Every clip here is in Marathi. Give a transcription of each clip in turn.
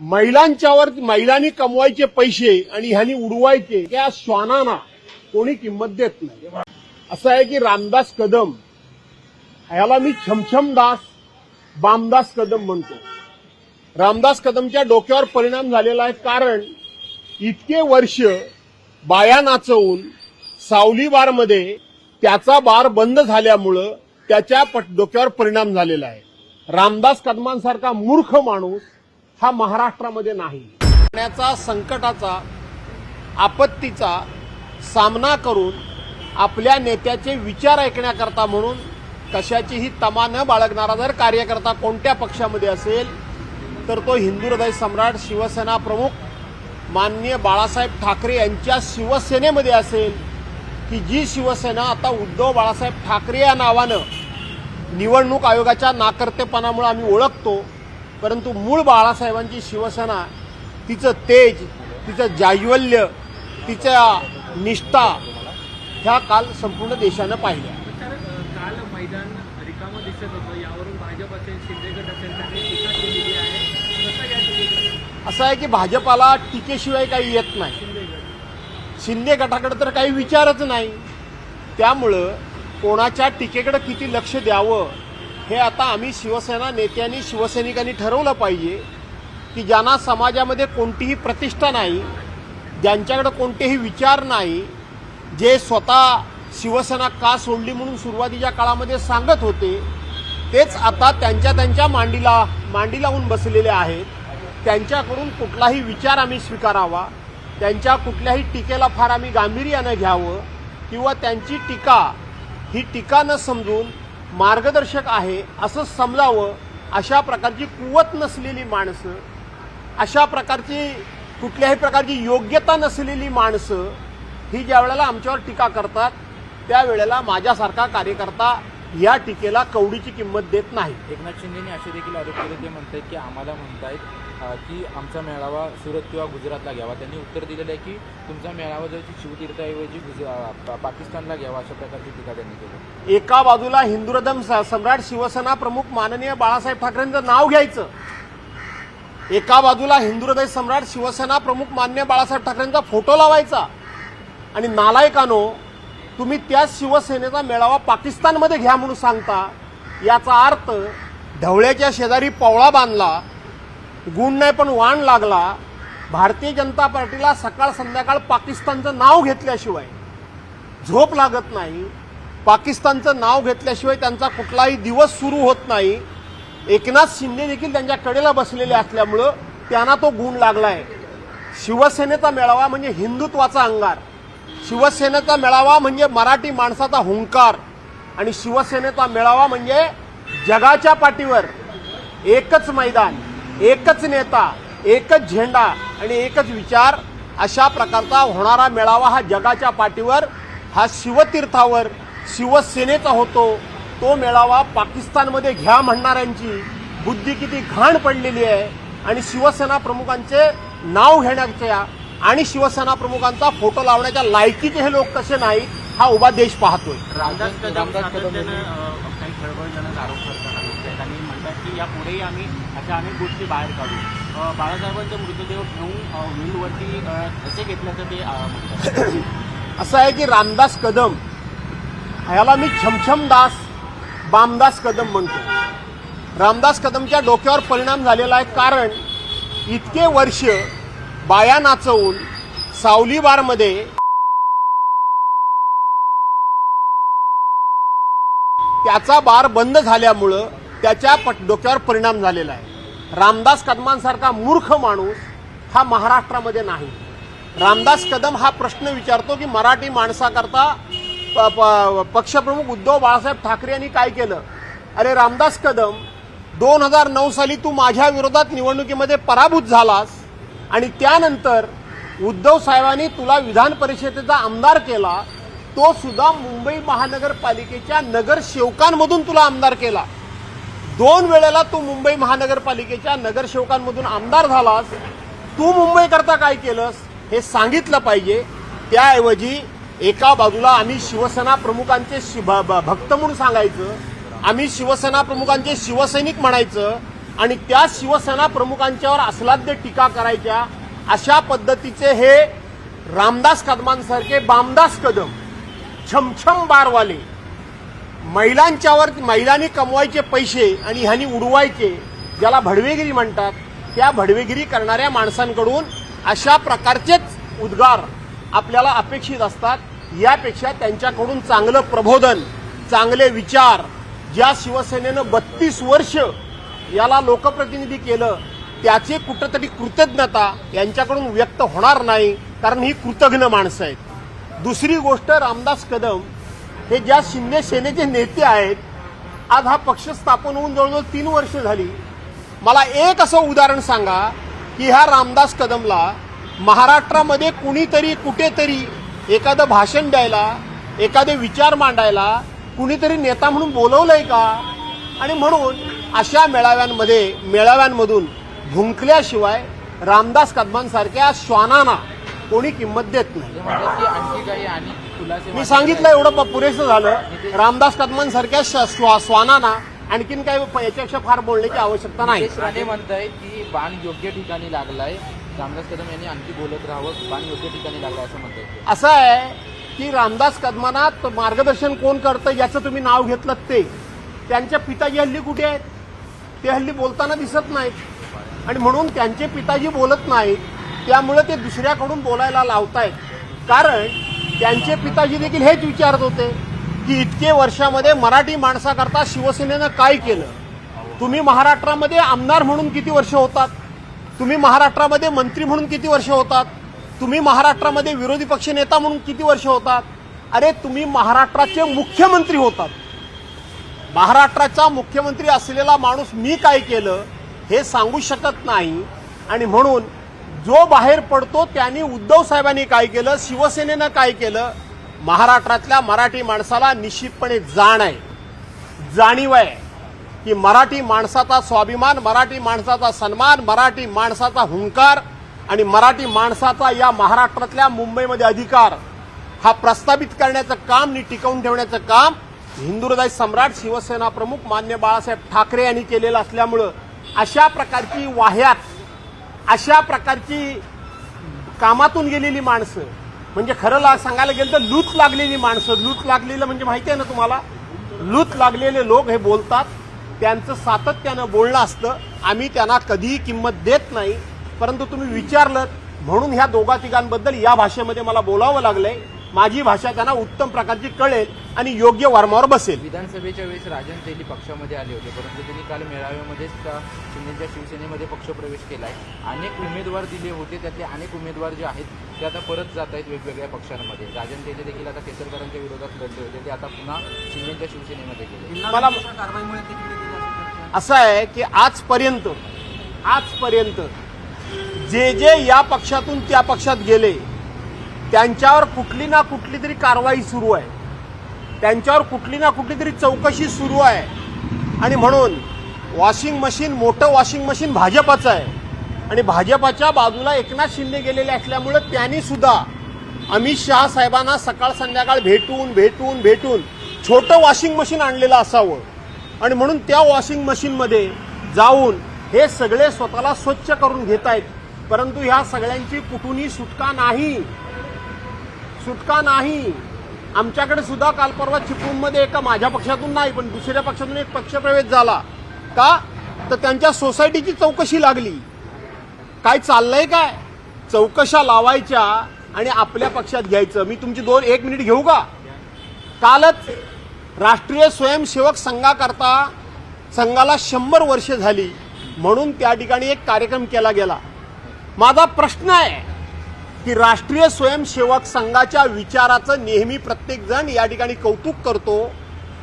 महिलांच्यावर महिलांनी कमवायचे पैसे आणि ह्यांनी उडवायचे त्या श्वानांना कोणी किंमत देत नाही. असं आहे की रामदास कदम ह्याला मी छमछम दास बामदास कदम म्हणतो. रामदास कदमच्या डोक्यावर परिणाम झालेला आहे कारण इतके वर्ष बाया नाचवून सावली बारमध्ये त्याचा बार बंद झाल्यामुळं त्याच्या पट- डोक्यावर परिणाम झालेला आहे. रामदास कदमांसारखा मूर्ख माणूस हा महाराष्ट्रामध्ये नाही. पाण्याचा संकटाचा आपत्तीचा सामना करून आपल्या नेत्याचे विचार ऐकण्याकरता म्हणून कशाचीही तमा न बाळगणारा जर कार्यकर्ता कोणत्या पक्षामध्ये असेल तर तो हिंदू हृदय सम्राट शिवसेना प्रमुख माननीय बाळासाहेब ठाकरे यांच्या शिवसेनेमध्ये असेल की जी शिवसेना आता उद्धव बाळासाहेब ठाकरे या नावानं निवडणूक आयोगाच्या नाकर्तेपणामुळे आम्ही ओळखतो परंतु मूळ बाळासाहेबांची शिवसेना तिचं तेज तिचं जाज्वल्य तिच्या निष्ठा ह्या काल संपूर्ण देशानं पाहिल्या. काल मैदान रिकामं दिसत होतं. यावरून भाजप असेल शिंदे गट असेल असं आहे की भाजपाला टीकेशिवाय काही येत नाही. शिंदे गटाकडे तर काही विचारच नाही. त्यामुळं कोणाच्या टीकेकडे किती लक्ष द्यावं हे आता आम्ही शिवसेना नेत्यांनी शिवसैनिकांनी ठरवलं पाहिजे की ज्यांना समाजामध्ये कोणतीही प्रतिष्ठा नाही ज्यांच्याकडे कोणतेही विचार नाही जे स्वतः शिवसेना का सोडली म्हणून सुरुवातीच्या काळामध्ये सांगत होते तेच आता त्यांच्या त्यांच्या मांडीला मांडी लावून बसलेले आहेत. त्यांच्याकडून कुठलाही विचार आम्ही स्वीकारावा. त्यांच्या कुठल्याही टीकेला फार आम्ही गांभीर्यानं घ्यावं किंवा त्यांची टीका ही टीका न समजून मार्गदर्शक आहे असं समजावं अशा प्रकारची कुवत नसलेली माणसं अशा प्रकारची कुठल्याही प्रकारची योग्यता नसलेली माणसं ही ज्या वेळेला आमच्यावर टीका करतात त्यावेळेला माझ्यासारखा कार्यकर्ता या टीकेला कवडीची किंमत देत नाही. एकनाथ शिंदेनी असे देखील आरोप केले ते म्हणतात की आम्हाला म्हणतायत की आमचा मेळावा सुरत किंवा गुजरातला घ्यावा. त्यांनी उत्तर दिलेलं आहे की तुमचा मेळावा जर शिवतीर्थाऐवजी गुज- पाकिस्तानला घ्यावा अशा प्रकारची टीका त्यांनी केली. एका बाजूला हिंदुरदम सम्राट शिवसेना प्रमुख माननीय बाळासाहेब ठाकरेंचं नाव घ्यायचं. एका बाजूला हिंदुरदय सम्राट शिवसेना प्रमुख मान्य बाळासाहेब ठाकरेंचा फोटो लावायचा. आणि नालायकानो तुम्ही त्या शिवसेनेचा मेळावा पाकिस्तानमध्ये घ्या म्हणून सांगता. याचा अर्थ ढवळ्याच्या शेजारी पवळा बांधला गुण नाही पण वाण लागला. भारतीय जनता पार्टीला सकाळ संध्याकाळ पाकिस्तानचं नाव घेतल्याशिवाय झोप लागत नाही. पाकिस्तानचं नाव घेतल्याशिवाय त्यांचा कुठलाही दिवस सुरू होत नाही. एकनाथ शिंदे देखील त्यांच्या कडेला बसलेले असल्यामुळं त्यांना तो गुण लागलाय. शिवसेनेचा मेळावा म्हणजे हिंदुत्वाचा अंगार. शिवसेनेचा मेळावा म्हणजे मराठी माणसाचा हुंकार. आणि शिवसेनेचा मेळावा म्हणजे जगाच्या पाठीवर एकच मैदान. एकच नेता एकच झेंडा आणि एकच विचार अशा प्रकारचा होणारा मेळावा हा जगाच्या पाठीवर हा शिवतीर्थावर शिवसेनेचा होतो. तो मेळावा पाकिस्तानमध्ये घ्या म्हणणाऱ्यांची बुद्धी किती घाण पडलेली आहे. आणि शिवसेना प्रमुखांचे नाव घेण्याच्या आणि शिवसेना प्रमुखांचा फोटो लावण्याच्या लायकीचे हे लोक कसे नाहीत हा उभा देश पाहतोय. रामदास कदम यांनी- आरोप आणि म्हणतात की यापुढेही आम्ही अशा अनेक गोष्टी बाहेर काढू बाळासाहेबांचा मृतदेह ठेवून अ, व्हीलवरती कसे घेतल्याचं ते असं आहे की रामदास कदम ह्याला मी छमछम दास बामदास कदम म्हणतो. रामदास कदमच्या डोक्यावर परिणाम झालेला आहे कारण इतके वर्ष बाया नाचवून सावली बारमध्ये त्याचा बार बंद झाल्यामुळं त्याच्या पट डोक्यावर परिणाम झालेला आहे. रामदास कदमांसारखा मूर्ख माणूस हा महाराष्ट्रामध्ये नाही. रामदास कदम हा प्रश्न विचारतो की मराठी माणसाकरता प- प- पक्षप्रमुख उद्धव बाळासाहेब ठाकरे यांनी काय केलं? अरे रामदास कदम दोन हजार नऊ साली तू माझ्या विरोधात निवडणुकीमध्ये पराभूत झालास आणि त्यानंतर उद्धव साहेबांनी तुला विधान परिषदेचा आमदार केला तो सुद्धा मुंबई महानगरपालिकेच्या नगरसेवकांमधून तुला आमदार केला. दोन वेळेला तू मुंबई महानगरपालिकेच्या नगरसेवकांमधून आमदार झालास. तू मुंबईकरता काय केलंस? हे सांगितलं पाहिजे. त्याऐवजी एका बाजूला आम्ही शिवसेना प्रमुखांचे शि- भक्त म्हणून सांगायचं. आम्ही शिवसेना प्रमुखांचे शिवसैनिक म्हणायचं. आणि त्या शिवसेना प्रमुखांच्यावर असलाद्य टीका करायच्या. अशा पद्धतीचे हे रामदास कदमांसारखे बामदास कदम छमछम बारवाले महिलांच्यावर महिलांनी कमवायचे पैसे आणि ह्यांनी उडवायचे ज्याला भडवेगिरी म्हणतात त्या भडवेगिरी करणाऱ्या माणसांकडून अशा प्रकारचेच उद्गार आपल्याला अपेक्षित असतात. यापेक्षा त्यांच्याकडून चांगलं प्रबोधन चांगले विचार ज्या शिवसेनेनं बत्तीस वर्ष याला लोकप्रतिनिधी केलं त्याचे कुठंतरी कृतज्ञता यांच्याकडून व्यक्त होणार नाही कारण ही कृतज्ञ माणसं आहेत. दुसरी गोष्ट रामदास कदम हे ज्या शिंदे सेनेचे नेते आहेत आज हा पक्ष स्थापन होऊन जवळजवळ तीन वर्ष झाली. मला एक असं उदाहरण सांगा की ह्या रामदास कदमला महाराष्ट्रामध्ये कुणीतरी कुठेतरी एखादं भाषण द्यायला एखादे विचार मांडायला कुणीतरी नेता म्हणून बोलवलंय का? आणि म्हणून अशा मेळाव्यांमध्ये मेळाव्यांमधून भुंकल्याशिवाय रामदास कदमांसारख्या श्वानांना कोणी किंमत देत नाही. म्हणजे आणखी काही आणि मी सांगितलं एवढं पुरेसं झालं. रामदास कदमांसारख्या श्वानांना आणखीन काही प- याच्यापेक्षा फार बोलण्याची आवश्यकता नाही. राणे म्हणतायत की बाण योग्य ठिकाणी लागलाय. रामदास कदम यांनी आणखी बोलत राहावं बाण योग्य ठिकाणी लागलाय असं म्हणतायत असं आहे की रामदास कदमांना मार्गदर्शन कोण करतं याचं तुम्ही नाव घेतलं ते. त्यांच्या पिताजी हल्ली कुठे आहेत? ते हल्ली बोलताना दिसत नाहीत. आणि म्हणून त्यांचे पिताजी बोलत नाहीत. त्यामुळे ते दुसऱ्याकडून बोलायला लावतायत. कारण त्यांचे पिताजी देखील हेच विचारत होते की इतके वर्षामध्ये मराठी माणसाकरता शिवसेनेनं काय केलं? तुम्ही महाराष्ट्रामध्ये आमदार म्हणून किती वर्ष होतात? तुम्ही महाराष्ट्रामध्ये मंत्री म्हणून किती वर्ष होतात? तुम्ही महाराष्ट्रामध्ये विरोधी पक्ष नेता म्हणून किती वर्ष होतात? अरे तुम्ही महाराष्ट्राचे मुख्यमंत्री होतात. महाराष्ट्राचा मुख्यमंत्री असलेला माणूस मी काय केलं हे सांगू शकत नाही. आणि म्हणून जो बाहेर पडतो त्यांनी उद्धव साहेबांनी काय केलं? शिवसेनेनं काय केलं? महाराष्ट्रातल्या मराठी माणसाला निश्चितपणे जाण आहे. जाणीव आहे की मराठी माणसाचा स्वाभिमान मराठी माणसाचा सन्मान मराठी माणसाचा हुंकार आणि मराठी माणसाचा या महाराष्ट्रातल्या मुंबईमध्ये अधिकार हा प्रस्थापित करण्याचं काम आणि टिकवून ठेवण्याचं काम हिंदू सम्राट शिवसेना प्रमुख मान्य बाळासाहेब ठाकरे यांनी केलेलं असल्यामुळं अशा प्रकारची वाह्यात अशा प्रकारची कामातून गेलेली माणसं म्हणजे खरं ला सांगायला गेलं तर लूथ लागलेली माणसं लूत लागलेलं म्हणजे माहिती आहे ना तुम्हाला? लूत लागलेले लोक हे बोलतात त्यांचं सातत्यानं बोलणं असतं आम्ही त्यांना कधीही किंमत देत नाही परंतु तुम्ही विचारलं म्हणून ह्या दोघा तिघांबद्दल या भाषेमध्ये मला बोलावं लागलंय. माझी भाषा त्यांना उत्तम प्रकारची कळेल आणि योग्य वर्मावर बसेल. विधानसभेच्या वेळेस राजन तेली पक्षामध्ये आले होते परंतु त्यांनी काल मेळाव्यामध्येच शिंदेच्या शिवसेनेमध्ये पक्षप्रवेश केलाय. अनेक उमेदवार दिले होते त्यातले अनेक उमेदवार जे आहेत ते आता परत जात आहेत वेगवेगळ्या पक्षांमध्ये. राजन तेली देखील आता केसरकरांच्या विरोधात लढले होते ते आता पुन्हा शिंदेच्या शिवसेनेमध्ये गेले. मला असं आहे की आजपर्यंत आजपर्यंत जे जे या पक्षातून त्या पक्षात गेले त्यांच्यावर कुठली ना कुठली तरी कारवाई सुरू आहे. त्यांच्यावर कुठली ना कुठली तरी चौकशी सुरू आहे. आणि म्हणून वॉशिंग मशीन मोठं वॉशिंग मशीन भाजपाचं आहे. आणि भाजपाच्या बाजूला एकनाथ शिंदे गेलेले असल्यामुळं त्यांनी सुद्धा अमित शहा साहेबांना सकाळ संध्याकाळ भेटून भेटून भेटून छोटं वॉशिंग मशीन आणलेलं असावं. आणि म्हणून त्या वॉशिंग मशीनमध्ये जाऊन हे सगळे स्वतःला स्वच्छ करून घेत आहेत परंतु ह्या सगळ्यांची कुठूनही सुटका नाही. सुटका नाही. आमच्याकडे सुद्धा काल परवा चिपळूणमध्ये एका माझ्या पक्षातून नाही पण दुसऱ्या पक्षातून एक पक्षप्रवेश झाला. का? तर त्यांच्या सोसायटीची चौकशी लागली. काय चाललंय काय? चौकशा लावायच्या आणि आपल्या पक्षात घ्यायचं. मी तुमची दोन एक मिनिट घेऊ का? कालच राष्ट्रीय स्वयंसेवक संघाकरता संघाला शंभर वर्ष झाली. म्हणून त्या ठिकाणी एक कार्यक्रम केला गेला. माझा प्रश्न आहे की राष्ट्रीय स्वयंसेवक संघाच्या विचाराचं नेहमी प्रत्येकजण या ठिकाणी कौतुक करतो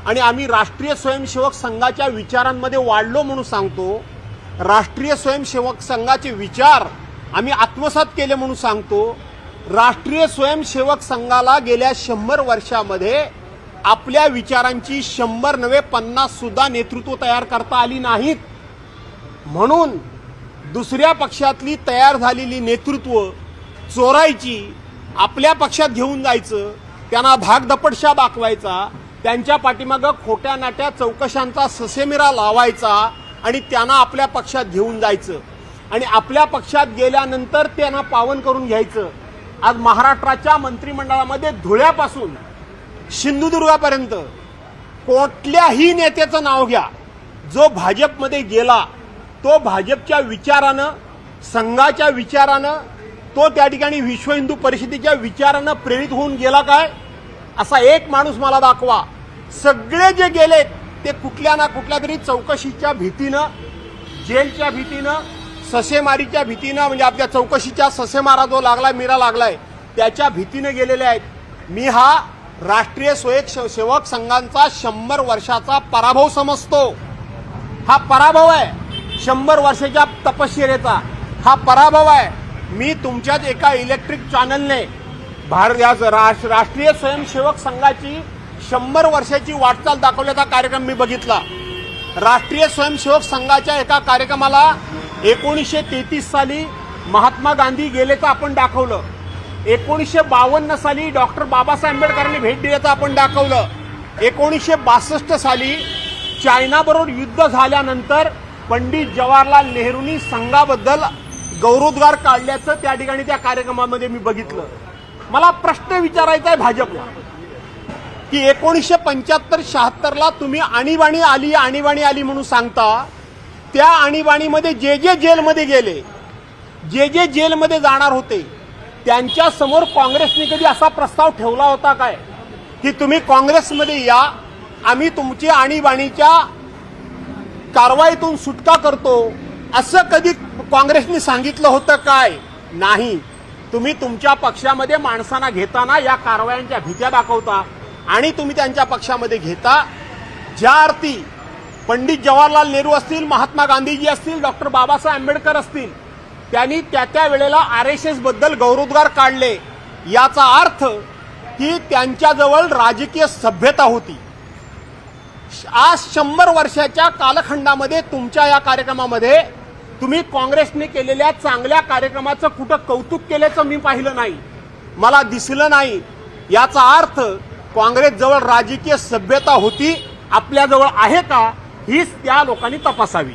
आणि आम्ही राष्ट्रीय स्वयंसेवक संघाच्या विचारांमध्ये वाढलो म्हणून सांगतो. राष्ट्रीय स्वयंसेवक संघाचे विचार आम्ही आत्मसात केले म्हणून सांगतो. राष्ट्रीय स्वयंसेवक संघाला गेल्या शंभर वर्षामध्ये आपल्या विचारांची शंभर नव्हे पन्नास सुद्धा नेतृत्व तयार करता आली नाहीत. म्हणून दुसऱ्या पक्षातली तयार झालेली नेतृत्व चोरायची आपल्या पक्षात घेऊन जायचं त्यांना भागदपटशा दाखवायचा त्यांच्या पाठीमागं खोट्या नाट्या चौकशांचा ससेमिरा लावायचा आणि त्यांना आपल्या पक्षात घेऊन जायचं. आणि आपल्या पक्षात गेल्यानंतर त्यांना पावन करून घ्यायचं. आज महाराष्ट्राच्या मंत्रिमंडळामध्ये धुळ्यापासून सिंधुदुर्गापर्यंत कुठल्याही नेत्याचं नाव घ्या. जो भाजपमध्ये गेला तो भाजपच्या विचारानं संघाच्या विचारानं तो त्या ठिकाणी विश्व हिंदू परिषदेच्या विचारानं प्रेरित होऊन गेला काय? असा एक माणूस मला दाखवा. सगळे जे गेलेत ते कुठल्या ना कुठल्या तरी चौकशीच्या भीतीनं जेलच्या भीतीनं ससेमारीच्या भीतीनं म्हणजे आपल्या चौकशीच्या ससेमारा जो लागलाय मीरा लागलाय त्याच्या भीतीनं गेलेले आहेत. मी हा राष्ट्रीय स्वयं सेवक संघांचा शंभर वर्षाचा पराभव समजतो. हा पराभव आहे. शंभर वर्षाच्या तपश्चर्याचा. हा पराभव आहे. मी तुमच्यात एका इलेक्ट्रिक चॅनलने भारत या राष्ट्र- राष्ट्रीय स्वयंसेवक संघाची शंभर वर्षाची वाटचाल दाखवल्याचा कार्यक्रम मी बघितला. राष्ट्रीय स्वयंसेवक संघाच्या एका कार्यक्रमाला एकोणीसशे तेहतीस साली महात्मा गांधी गेल्याचं आपण दाखवलं. एकोणीसशे बावन्न साली डॉक्टर बाबासाहेब आंबेडकरांनी भेट दिल्याचं आपण दाखवलं. एकोणीसशे बासष्ट साली चायनाबरोबर युद्ध झाल्यानंतर पंडित जवाहरलाल नेहरूंनी संघाबद्दल गौरवोद्गार काढल्याचं त्या ठिकाणी त्या कार्यक्रमामध्ये मी बघितलं. मला प्रश्न विचारायचा आहे भाजपला. की एकोणीसशे पंच्याहत्तर शहात्तरला तुम्ही आणीबाणी आली आणीबाणी आली म्हणून सांगता त्या आणीबाणीमध्ये जे जे जेलमध्ये गेले जे जे जेलमध्ये जाणार होते त्यांच्यासमोर काँग्रेसने कधी असा प्रस्ताव ठेवला होता काय? की तुम्ही काँग्रेसमध्ये या आम्ही तुमची आणीबाणीच्या कारवाईतून सुटका करतो असं कधी काँग्रेसने सांगितलं होतं काय? नाही. तुम्ही तुमच्या पक्षामध्ये माणसांना घेताना या कारवायांच्या भीत्या दाखवता आणि तुम्ही त्यांच्या पक्षामध्ये घेता. ज्या अर्थी पंडित जवाहरलाल नेहरू असतील महात्मा गांधीजी असतील डॉक्टर बाबासाहेब आंबेडकर असतील त्यांनी त्या त्या वेळेला आर एस एसबद्दल गौरवोद्गार काढले. याचा अर्थ की त्यांच्याजवळ राजकीय सभ्यता होती. आज शंभर वर्षाच्या कालखंडामध्ये तुमच्या या कार्यक्रमामध्ये तुम्ही काँग्रेसने केलेल्या चांगल्या कार्यक्रमाचं कुठं कौतुक केल्याचं मी पाहिलं नाही. मला दिसलं नाही. याचा अर्थ काँग्रेसजवळ राजकीय सभ्यता होती आपल्याजवळ आहे का हीच त्या लोकांनी तपासावी.